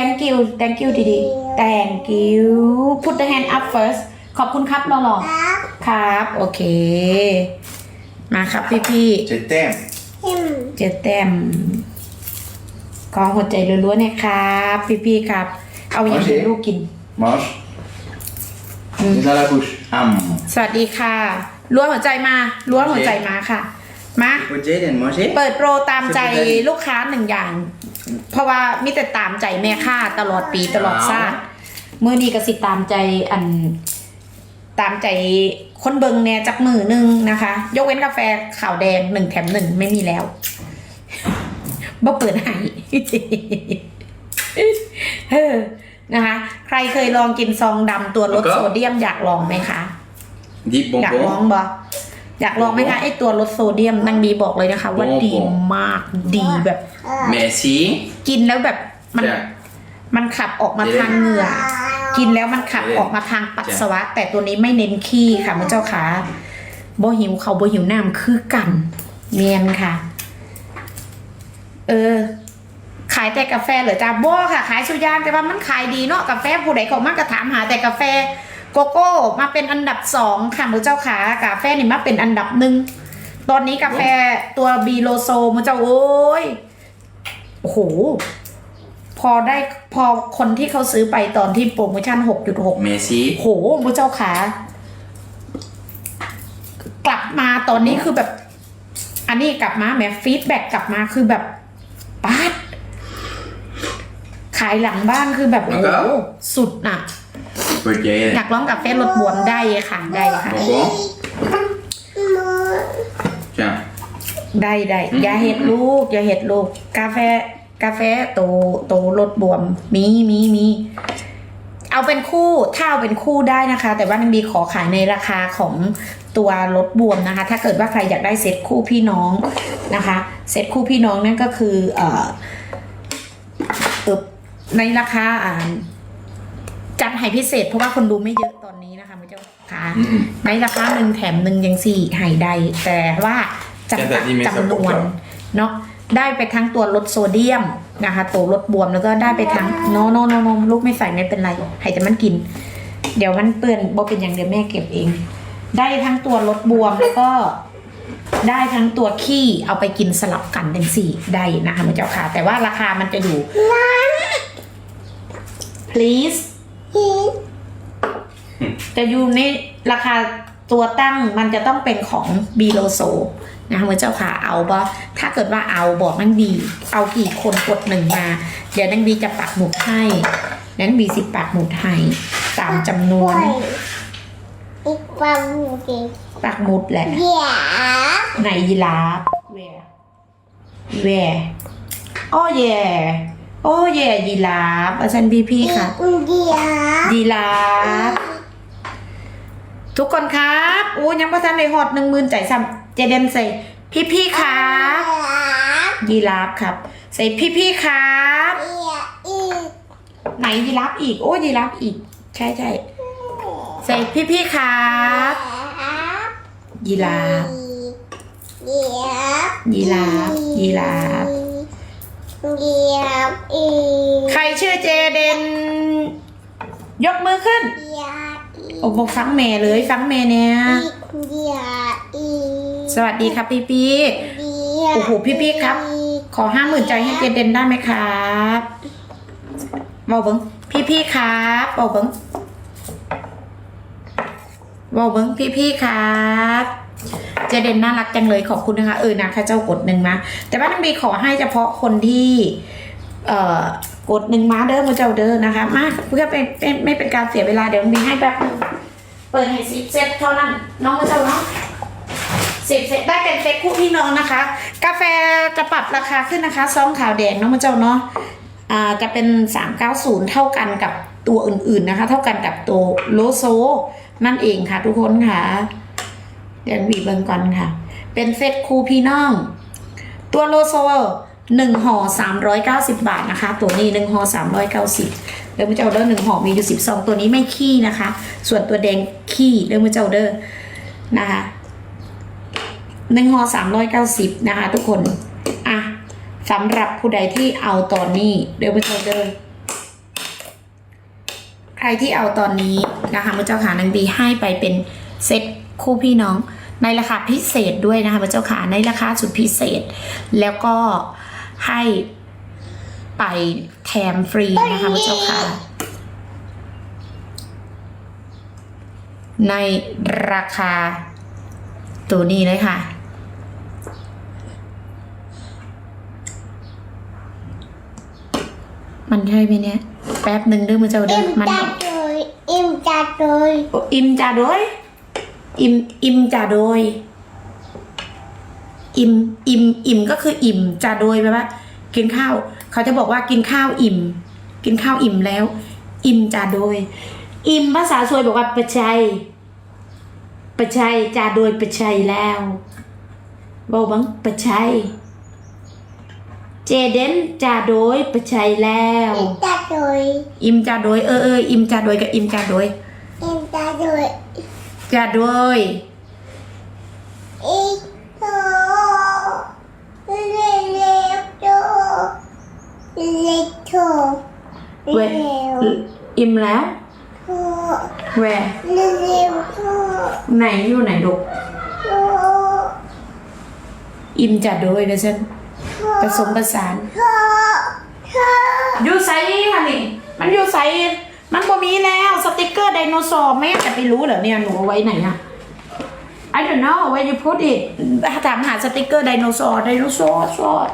thank you thank you ดีๆ thank you put the hand up first ขอบคุณครับรอครับๆครับ โอเค มาครับพี่ Je t'aime. หิมๆ เจอแต้มกองหัวใจล้วนๆเนี่ยครับ พี่ๆครับ เอาอย่างโอเคให้ลูกกิน Mange. Mets dans la bouche. Hum. สวัสดีค่ะล้วงหัวใจมาล้วงหัวใจมาค่ะ มา Faut Jaden manger เปิดโปรตามใจลูกค้าหนึ่งอย่าง เพราะว่ามิแต่ตามใจแม่ค่าตลอดปีตลอดชาติมือนี้ก็สิตามใจอันตามใจคนเบิงแน่จักมือหนึงนะคะ ยกเว้นกาแฟขาวแดงหนึ่งแถมหนึ่งไม่มีแล้วบ่เปิดให้เออนะคะ ใครเคยลองกินซองดำตัวลดแล้วก็โซเดียมอยากลองไหมคะ Dis อยากลอง bonbon. บ ออยากลองไหมคะไอตัวลดโซเดียมนางบีบอกเลยนะคะ ว่าโอ้โหดีมากดีแบบ Merci. กินแล้วแบบมัน Tiens. มันขับออกมาทางเหงื่อ กินแล้วมันขับออกมาทางปัสสาวะ แต่ตัวนี้ไม่เน้นขี้ค่ะมือเจ้าขาบ่หิวเขาบ่หิวน้ำคือกันเนียนค่ะ เออ ขายแต่กาแฟเหรอจ้าบ่ค่ะ ขายสุยางแต่ว่ามันขายดีเนาะกาแฟผู้ใดเขามากก็ถามหาแต่กาแฟ โกโก้มาเป็นอันดับสองค่ะมือเจ้าขากาแฟนี่มาเป็นอันดับหนึ่งตอนนี้กาแฟตัวบีโลโซมือเจ้าโอ้ยโอ้โหพอได้พอคนที่เขาซื้อไปตอนที่โปรโมชั่น6.6 Merci. โหพระเจ้าขากลับมาตอนนี้คือแบบ อันนี้กลับมาแหมฟีดแบ็กกลับมาคือแบบป๊าดขายหลังบ้านคือแบบโอ้โหแล้วก็สุดน่ะ Faut อยา Jaden. กร้องกับเฟซรถบวมได้ค่ะ ได้ค่ะ Bonbon. มือ Tiens. ได้ได้อืม อย่าเห็ดลูกอย่าเห็ดลูก กาแฟ กาแฟโตโตรสบวม มีมีมีเอาเป็นคู่ถ้าเอาเป็นคู่ได้นะคะ แต่ว่านังบีขอขายในราคาของตัวรถบวมนะคะ ถ้าเกิดว่าใครอยากได้เซ็ตคู่พี่น้องนะคะ เซ็ตคู่พี่น้องนั่นก็คือ เอ่อเอ่อในราคาอ่า จัดให้พิเศษเพราะว่าคนดูไม่เยอะตอนนี้นะคะมือเจ้าค่ะ Mm. ในราคาหนึ่งแถมหนึ่งยังสี่หายใด แต่ว่าจำกัดแต่ที่ไม่จำนวนสะดวกเนาะได้ไปทั้งตัวลดโซเดียมนะคะตัวลดบวมแล้วก็ได้ไปทั้งโนโนโนโนลูกไม่ใส่ไม่เป็นไรให้แต่มันกิน เดี๋ยวมันเปื้อนบ่เป็นอย่างเดียวแม่เก็บเอง ได้ทั้งตัวลดบวมแล้วก็ได้ทั้งตัวขี้เอาไปกินสลับกันทั้งสี่ได้นะคะมันเจ้าค่ะ แต่ว่าราคามันจะอยู่ please หิมจะอยู่ในราคาตัวตั้งมันจะต้องเป็นของบีโลโซนะคะเมื่อเจ้าขาเอาบ่ถ้าเกิดว่าเอาบอกนังบีเอากี่คนกดหนึ่งมา เดี๋ยวนังบีจะปักหมุดให้นั้นบีสิปักหมุดให้ตามจำนวนอีกปั๊มหนึ่งปักหมุดแหละเดี๋ยวไหนยีราฟ where where โอ้แย่ โอ้แย่ยีราฟอาจารย์พี่พี่ค่ะเดี๋ยวยีราฟทุกคนครับอู้ยังประทันในหอดหนึ่งหมื่นใจซ้ำเจเดนใส่พี่พี่ๆครับยีราฟครับ ใส่พี่พี่ๆครับเดี๋ยวอีกไหนยีราฟอีก โอ้ยีราฟอีก ใช่ใช่ใส่พี่พี่ๆครับยีราฟเดี๋ยวยีราฟยีราฟ เดี๋ยวอีกใครชื่อเจเดน ยกมือขึ้นเดี๋ยวอีกโอ้บอกฟังแม่เลยฟังแม่เนี่ยเดี๋ยวอีกสวัสดีครับพี่พี่เดี๋ยวโอ้โหพี่ๆครับ ขอห้าหมื่นใจให้เจเดนได้ไหมครับบอกเบิ้งพี่พี่ๆครับบอกเบิ้งบอกเบิ้งพี่พี่ๆครับ เจเดนน่ารักจังเลยขอบคุณนะคะ เออนะค่ะเจ้ากดหนึ่งมา แต่ว่าน้องบีขอให้เฉพาะคนที่เอ่อกดหนึ่งมาเด้อมาเจ้าเด้อนะคะ มาเพื่อเป็นไม่เป็นการเสียเวลาเดี๋ยวน้องบีให้แป๊บนึงเปิดให้สิบเซตเท่านั้นน้องมาเจ้าเนาะสิบเซตได้เป็นเซตคู่พี่น้องนะคะ กาแฟจะปรับราคาขึ้นนะคะซองขาวแดงเนาะมาเจ้าเนาะอ่าจะเป็น390เท่ากันกับตัวอื่นๆนะคะ เท่ากันกับตัวโลโซนั่นเองค่ะทุกคนค่ะ เดี๋ยวบีเบิงก่อนค่ะ เป็นเซตคูพี่น้อง ตัวโลโซหนึ่งห่อ390บาทนะคะ ตัวนี้หนึ่งห่อ390เดี๋ยวมาเจ้าเดอร์หนึ่งห่อมีอยู่10ซองตัวนี้ไม่ขี้นะคะ ส่วนตัวแดงขี้เดี๋ยวมเจ้าเดอร์นะคะหนึ่งห่อสามร้อยเก้าสิบนะคะ ทุกคนอะสำหรับผู้ใดที่เอาตอนนี้เดี๋ยวไปเจอเดินใครที่เอาตอนนี้นะคะพระเจ้าค่ะนางบีให้ไปเป็นเซ็ต คู่พี่น้อง ในราคาพิเศษด้วยนะคะพระเจ้าค่ะในราคาสุดพิเศษ แล้วก็ให้ไปแถมฟรีนะคะพระเจ้าค่ะในราคาตัวนี้เลยค่ะ มันใช่ไหมเนี่ย แป๊บหนึ่งเด้อมือเจ้าเด้อิอมมันจัดเลยอิมจัดเลย อิมจ่าโดยอิมอิมจ่าโดย อิมอิมอิ่มก็คืออิ่มจ่าโดยแปลว่า กินข้าว เขาจะบอกว่ากินข้าวอิ่ม กินข้าวอิ่มแล้ว อิ่มจ่าโดย อิ่มภาษาสวยบอกว่าประชัยประชัยจ่าโดยประชัยแล้วบอกบังประชัยเจเดนจ่าโดยประชัยแล้วอิมจัดเลยอิมจ่าโดยเออเอออิมจ่าโดยกับอิมจ่าโดย อิมจัดเลย จ่าโดยอีโตเล็กเล็กโตเล็กโตเวเล็กอิ่มแล้วโตแวเล็กเล็กโตไหนอยู่ไหนลูกโตอิ่มจัดโดยนะฉันผสมผสานโตโตอยู่ไซค่ะนี่ มันอยู่ไซมันบ่มีแล้วสติกเกอร์ได โนเสาร์แม่จะไปรู้เหรอเนี่ยหนูเอาไว้ไหนอะ I don't know where you put it ถามหาสติกเกอร์ไดโนเสาร์ไดโนเสาร์สอด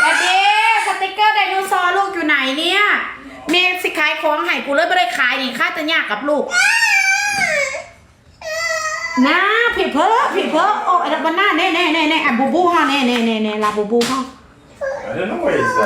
แต่เด้สติกเกอร์ไดโนเสาร์ลูกอยู่ไหนเนี่ยเมย์สิขายของให้กูเลยไม่ได้ขายนี่ค่าจะยากกับลูกนะผิดเพ้อผิดเพ้อโอ้ยบันหน้าเน่เน่เน่เน่อะบูบูฮะเน่เน่เน่เน่ลาบูบูฮะ I don't know where it's at.